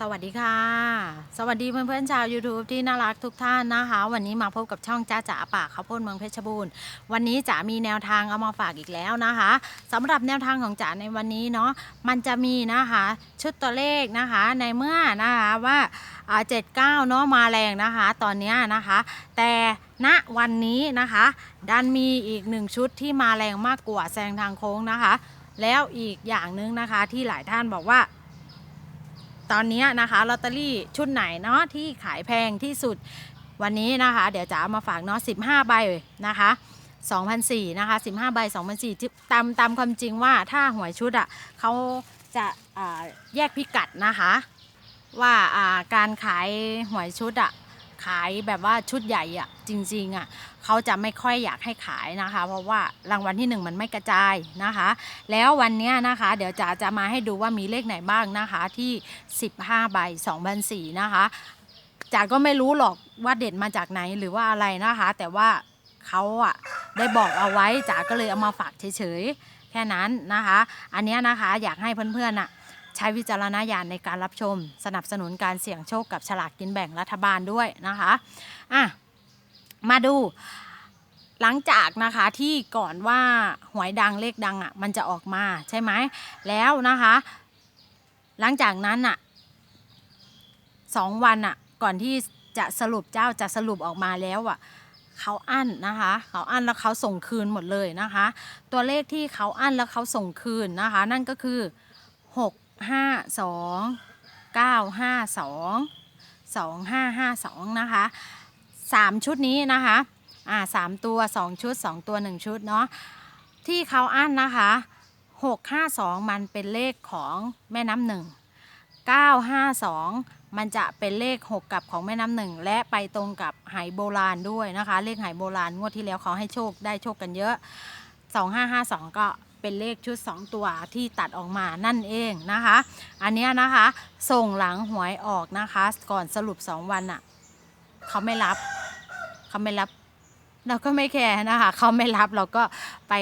สวัสดีค่ะ สวัสดีเพื่อนๆชาว YouTube ที่น่ารักทุกท่านนะคะ วันนี้มาพบกับช่องจ้าจ๋าป่าข้าวโพดเมืองเพชรบูรณ์ วันนี้จ๋ามีแนวทางเอามาฝากอีกแล้วนะคะสำหรับแนวทางของจ๋าในวันนี้เนาะมันจะมีนะคะ ชุดตัวเลขนะคะในเมื่อนะคะว่าเจ็ดเก้าเนาะมาแรงนะคะ ตอนนี้นะคะ แต่ณวันนี้นะคะ ดันมีอีกหนึ่งชุดที่มาแรงมากกว่าแซงทางโค้งนะคะ แล้วอีกอย่างหนึ่งนะคะที่หลายท่านบอกว่า ตอนนี้นะคะลอตเตอรี่ชุดไหนเนาะที่ขายแพงที่สุดวันนี้นะคะ เดี๋ยวจะเอามาฝากเนาะ15 ใบนะคะ2,004นะคะ15ใบ2,004ตามตามความจริงว่าถ้าหวยชุดอะ่ะเขาจะาแยกพิกัดนะคะว่าอ่าการขายหวยชุดอะ่ะ ขายแบบว่าชุดใหญ่อะจริงๆอะเขาจะไม่ค่อยอยากให้ขายนะคะ เพราะว่ารางวัลที่หนึ่งมันไม่กระจายนะคะ แล้ววันนี้นะคะ เดี๋ยวจะจะมาให้ดูว่ามีเลขไหนบ้างนะคะที่ 15ใบ2,004นะคะจ๋าก็ไม่รู้หรอกว่าเด็ดมาจากไหนหรือว่าอะไรนะคะ แต่ว่าเขาอะได้บอกเอาไว้จ๋าก็เลยเอามาฝากเฉยๆแค่นั้นนะคะ อันนี้นะคะอยากให้เพื่อนๆอะ ใช้วิจารณญาณในการรับชม สนับสนุนการเสี่ยงโชคกับฉลากกินแบ่งรัฐบาลด้วยนะคะอะมาดูหลังจากนะคะที่ก่อนว่าหวยดังเลขดังอะ่ะมันจะออกมาใช่ไหมแล้วนะคะ หลังจากนั้นอะ่ะสองวันอะ่ะก่อนที่จะสรุปเจ้าจะสรุปออกมาแล้วอะ่ะเขาอั้นนะคะเขาอั้นแล้วเขาส่งคืนหมดเลยนะคะ ตัวเลขที่เขาอั้นแล้วเขาส่งคืนนะคะ นั่นก็คือหก ห้าสองเก้าห้าสองสองห้าห้าสองนะคะสามชุดนี้นะคะอ่าสามตัว2ชุด2ตัว1ชุดเนาะที่เขาอั้นนะคะ652มันเป็นเลขของแม่น้ำหนึ่ง952มันจะเป็นเลข 6 กับของแม่น้ำหนึ่งและไปตรงกับไหโบราณด้วยนะคะ เลขไหโบราณงวดที่แล้วเขาให้โชคได้โชคกันเยอะ 2552 ก็ เป็นเลขชุด 2 ตัวที่ตัดออกมานั่นเองนะคะ อันนี้นะคะส่งหลังหวยออกนะคะ ก่อนสรุป 2 วันอะ่ะเขาไม่รับเขาไม่รับเราก็ไม่แคร์นะคะเขาไม่รับเราก็ไป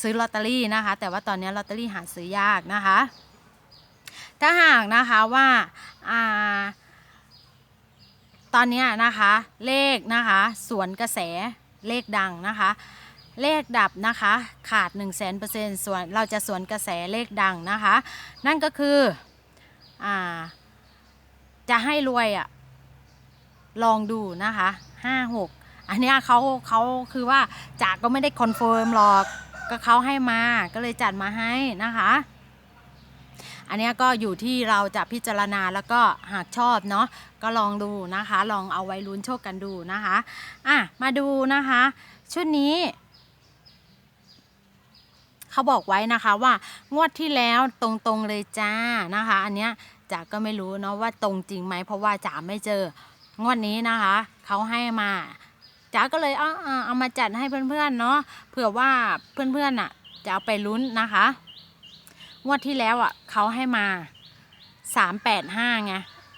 ซื้อลอตเตอรี่นะคะ แต่ว่าตอนนี้ลอตเตอรี่หาซื้อยากนะคะ ถ้าหากนะคะว่าอ่าตอนนี้นะคะเลขนะคะสวนกระแสเลขดังนะคะ เลขดับนะคะ ขาด 1 0 0 0 0 0ส่วนเราจะสวนกระแสเลขดังนะคะ นั่นก็คืออ่าจะให้รวยอะ่ะลองดูนะคะห้าหกอันนี้เขาเขาคือว่าจากก็ไม่ได้คอนเฟิร์มหรอกก็เขาให้มาก็เลยจัดมาให้นะคะอันนี้ก็อยู่ที่เราจะพิจารณาแล้วก็หากชอบเนาะก็ลองดูนะคะ ลองเอาไว้ลุ้นโชคกันดูนะคะ อะ มาดูนะคะ ชุดนี้ เขาบอกไว้นะคะว่างวดที่แล้วตรงๆเลยจ้านะคะ อันเนี้ยจ๋าก็ไม่รู้เนาะว่าตรงจริงไหมเพราะว่าจ๋าไม่เจองวดนี้นะคะเขาให้มาจ๋าก็เลยเอาเอาเอามาจัดให้เพื่อนๆเนาะเผื่อว่าเพื่อนๆอะจะเอาไปลุ้นนะคะงวดที่แล้วอะเขาให้มาสามแปดห้าไง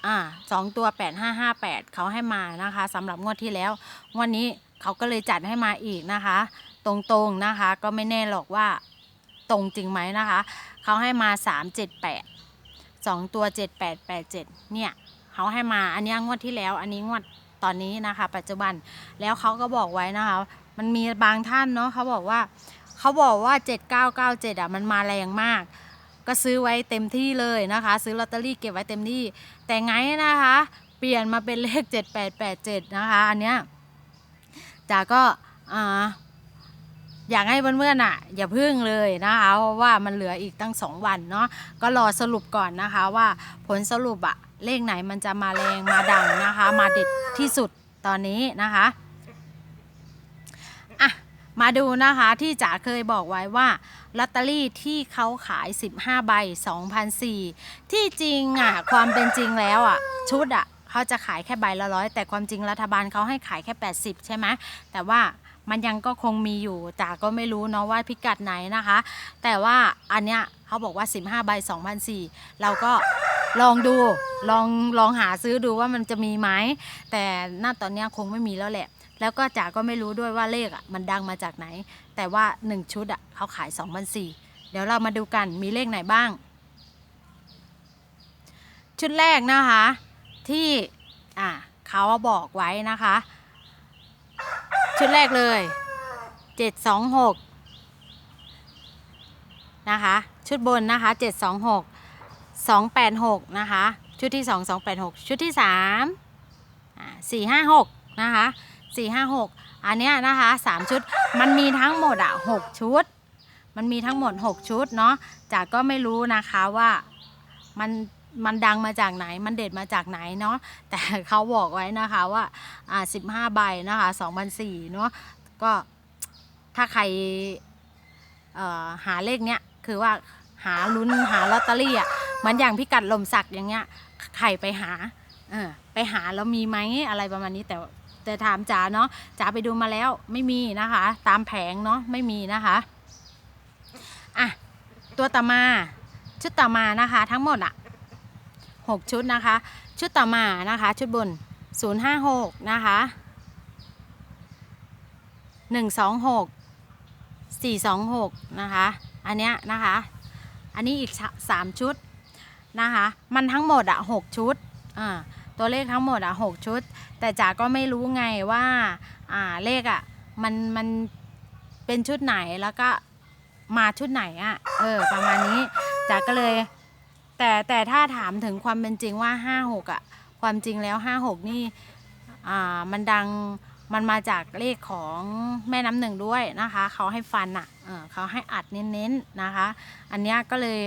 อ่าสองตัวแปดห้าห้าแปดเขาให้มานะคะสำหรับงวดที่แล้วงวดนี้เขาก็เลยจัดให้มาอีกนะคะ ตรงๆนะคะ ก็ไม่แน่หรอกว่า ตรงจริงไหมนะคะ เขาให้มาสามเจ็ดแปดสองตัวเจ็ดแปดแปดเจ็ดเนี่ยเขาให้มาอันนี้งวดที่แล้ว อันนี้งวดตอนนี้นะคะ ปัจจุบันแล้วเขาก็บอกไว้นะคะ มันมีบางท่านเนาะเขาบอกว่าเขาบอกว่า 7997อะมันมาแรงมาก ก็ซื้อไว้เต็มที่เลยนะคะ ซื้อลอตเตอรี่เก็บไว้เต็มที่ แต่ไงนะคะ เปลี่ยนมาเป็นเลข 7887 นะคะ อันเนี้ยจ๋าก็อ่า อยากให้เพื่อนๆอะ อย่าพึ่งเลยนะคะเพราะว่ามันเหลืออีกตั้ง 2 วันเนาะก็รอสรุปก่อนนะคะว่าผลสรุปอะเลขไหนมันจะมาแรงมาดังนะคะ มาเด็ดที่สุดตอนนี้นะคะอะมาดูนะคะที่จ๋าเคยบอกไว้ว่าลอตเตอรี่ที่เขาขาย 15 ใบ2,004ที่จริงอะความเป็นจริงแล้วอะชุดอะเขาจะขายแค่ใบละร้อยแต่ความจริงรัฐบาลเขาให้ขายแค่ 80 ใช่ไหมแต่ว่า มันยังก็คงมีอยู่จ๋าก็ไม่รู้เนาะว่าพิกัดไหนนะคะ แต่ว่าอันเนี้ยเขาบอกว่า 15ใบ2,004 เราก็ลองดูลองลองหาซื้อดูว่ามันจะมีไหมแต่ณตอนเนี้ยคงไม่มีแล้วแหละ แล้วก็จ๋าก็ไม่รู้ด้วยว่าเลขอะมันดังมาจากไหน แต่ว่า 1 ชุดอะเขาขาย2 0 0เดี๋ยวเรามาดูกันมีเลขไหนบ้าง ชุดแรกนะคะที่อ่าเขาบอกไว้นะคะ ชุดแรกเลยเจ็ดสองหกนะคะ ชุดบนนะคะเจ็ดสองหกสองแปดหกนะคะ ชุดที่สองสองแปดหกชุดที่สามสี่ห้าหกนะคะสี่ห้าหกอันเนี้ยนะคะสามชุดมันมีทั้งหมดอะหกชุด มันมีทั้งหมด6ชุดเนาะจากก็ไม่รู้นะคะว่ามัน มันดังมาจากไหนมันเด็ดมาจากไหนเนาะแต่เขาบอกไว้นะคะว่าอ่า15 ใบนะคะ2,004เนาะก็ถ้าใครเอ่อหาเลขเนี้ยคือว่าหาลุ้นหาลอตเตอรี่อะเหมือนอย่างพิกัดลมสักอย่างเงี้ยใครไปหาเออไปหาแล้วมีไหมอะไรประมาณนี้แต่แต่ถามจ๋าเนาะจ๋าไปดูมาแล้วไม่มีนะคะ ตามแผงเนาะไม่มีนะคะอะตัวต่อมาชุดต่อมานะคะ ทั้งหมดอะ หกชุดนะคะ ชุดต่อมานะคะ ชุดบน 056 นะคะ 126 426 นะคะ อันเนี้ยนะคะ อันนี้อีกสามชุดนะคะ มันทั้งหมดอะหกชุดอ่าตัวเลขทั้งหมดอะหกชุด แต่จ๋าก็ไม่รู้ไงว่าอ่าเลขอะมันมันเป็นชุดไหนแล้วก็มาชุดไหนอะ่ะ เออ ประมาณนี้จ๋าก็เลย แต่แต่ถ้าถามถึงความเป็นจริงว่าห้าหกอะ ความจริงแล้วห้าหกนี่อ่ามันดังมันมาจากเลขของแม่น้ำหนึ่งด้วยนะคะ เขาให้ฟันอะเออเขาให้อัดเน้นๆนะคะ อันนี้ก็เลย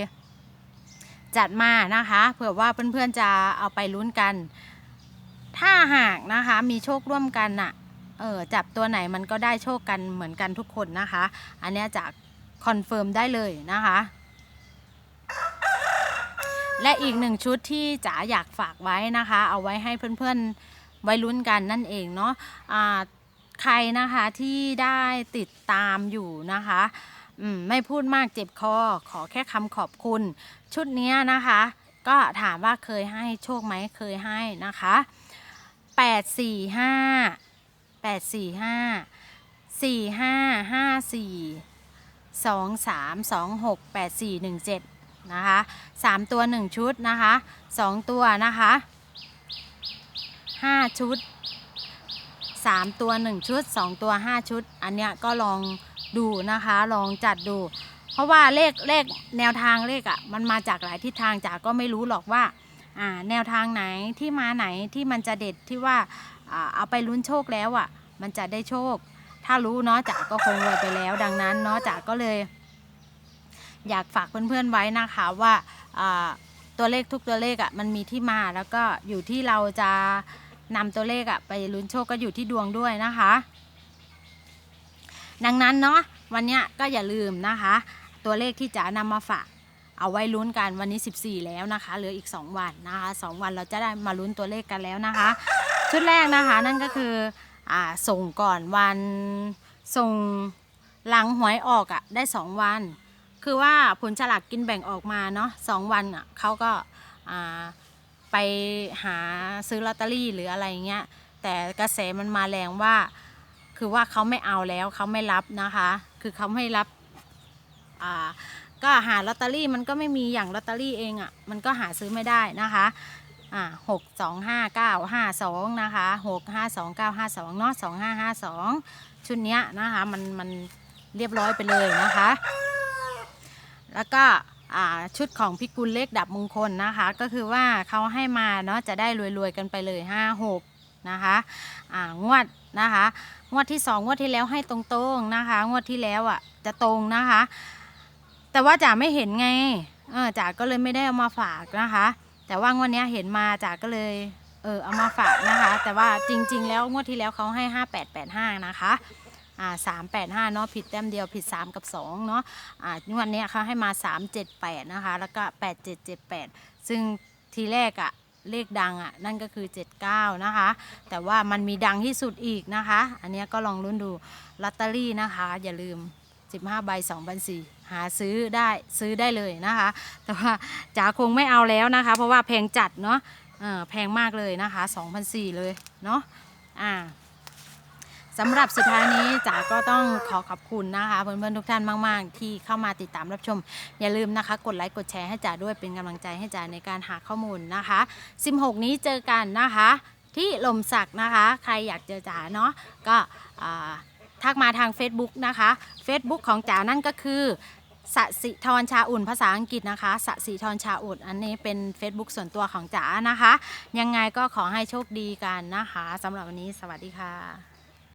จัดมานะคะเผื่อว่าเพื่อนๆจะเอาไปลุ้นกัน ถ้าหากนะคะมีโชคร่วมกันอะเออจับตัวไหนมันก็ได้โชคกันเหมือนกันทุกคนนะคะ อันนี้จากคอนเฟิร์มได้เลยนะคะ และอีกหนึ่งชุดที่จ๋าอยากฝากไว้นะคะ เอาไว้ให้เพื่อนๆไว้ลุ้นกันนั่นเองเนาะะใครนะคะที่ได้ติดตามอยู่นะคะมไม่พูดมากเจ็บคอ ขอแค่คำขอบคุณ ชุดนี้นะคะ ก็ถามว่าเคยให้โชคไหมเคยให้นะคะ 8 4 5 8 4 5 4 5 5 4สองสามสองหกแปดสี่ห นะคะสามตัวหนึ่งชุดนะคะสองตัวนะคะห้าชุดสามตัวหนึ่งชุดสองตัวห้าชุด อันเนี้ยก็ลองดูนะคะลองจัดดู เพราะว่าเลขเลขแนวทางเลขอะ่ะมันมาจากหลายทิศทางจ๋าก็ไม่รู้หรอกว่าอ่าแนวทางไหนที่มาไหนที่มันจะเด็ดที่ว่าอ่าเอาไปลุ้นโชคแล้วอะ่ะ มันจะได้โชค ถ้ารู้เนาะจ๋าก็คงรวยไปแล้วดังนั้นเนาะจ๋าก็เลย อยากฝากเพื่อนๆไว้นะคะว่าตัวเลขทุกตัวเลขอะ่ะมันมีที่มาแล้วก็อยู่ที่เราจะนำตัวเลขอะ่ะไปลุ้นโชคก็อยู่ที่ดวงด้วยนะคะ ดังนั้นเนาะวันนี้ก็อย่าลืมนะคะ ตัวเลขที่จ๋านำมาฝากเอาไว้ลุ้นกันวันนี้ 14 แล้วนะคะเหลืออีก 2 วันนะคะ 2 วันเราจะได้มาลุ้นตัวเลขกันแล้วนะคะ ชุดแรกนะคะนั่นก็คืออส่งก่อนวันส่งหลังหวยออกอะ่ะได้สองวัน คือว่าผลฉลากกินแบ่งออกมาเนาะสองวันอะเขาก็อ่าไปหาซื้อลอตเตอรี่หรืออะไรเงี้ยแต่กระแสมันมาแรงว่า คือว่าเขาไม่เอาแล้วเขาไม่รับนะคะ คือเขาไม่รับอ่าก็หาลอตเตอรี่มันก็ไม่มีอย่างลอตเตอรี่เองอะ่ะมันก็หาซื้อไม่ได้นะคะอ่าหกสองห้าเก้าห้าสองนะคะหกห้าสองเก้าห้าสองเนาะสองห้าห้าสองชุดเนี้ยนะคะมันมันเรียบร้อยไปเลยนะคะ แล้วก็ชุดของพิกุลเลขดับมงคลนะคะ ก็คือว่าเขาให้มาเนาะจะได้รวยๆกันไปเลยห้าหกนะคะงวดนะคะงวดที่สองงวดที่แล้วให้ตรงๆนะคะ งวดที่แล้วอะจะตรงนะคะ แต่ว่าจ๋าไม่เห็นไงเออจ๋าก็เลยไม่ได้เอามาฝากนะคะ แต่ว่างวดเนี้ยเห็นมาจ๋าก็เลยเออเอามาฝากนะคะ แต่ว่าจริง ๆ แล้วงวดที่แล้วเขาให้ห้าแปดแปดห้านะคะ อ่าสามแปดห้าเนาะผิดแต้มเดียวผิดสามกับสองเนาะอ่างวดเนี้เขาให้มาสามเจ็ดแปดนะคะ แล้วก็แปดเจ็ดเจ็ดแปดซึ่งทีแรกอะเลขดังอะนั่นก็คือเจ็ดเก้านะคะ แต่ว่ามันมีดังที่สุดอีกนะคะ อันนี้ก็ลองลุ้นดูลอตเตอรี่นะคะ อย่าลืม 15ใบ2 0 0 4หาซื้อได้ซื้อได้เลยนะคะ แต่ว่าจ๋าคงไม่เอาแล้วนะคะ เพราะว่าแพงจัดเนาะแพงมากเลยนะคะ2 0 0เลยเนาะอ่า สำหรับสุดท้ายนี้จ๋าก็ต้องขอขอบคุณนะคะเพื่อนๆทุกท่านมาก ๆ ที่เข้ามาติดตามรับชม อย่าลืมนะคะ กดไลค์กดแชร์ให้จ๋าด้วยเป็นกำลังใจให้จ๋าในการหาข้อมูลนะคะ 16 นี้เจอกันนะคะ ที่ลมสักนะคะ ใครอยากเจอจ๋าเนาะก็ทักมาทาง Facebook นะคะ Facebook ของจ๋านั่นก็คือสสิธรชาอุ่นภาษาอังกฤษนะคะสสิธรชาอุ่น อันนี้เป็น Facebook ส่วนตัวของจ๋านะคะ ยังไงก็ขอให้โชคดีกันนะคะสำหรับวันนี้สวัสดีค่ะ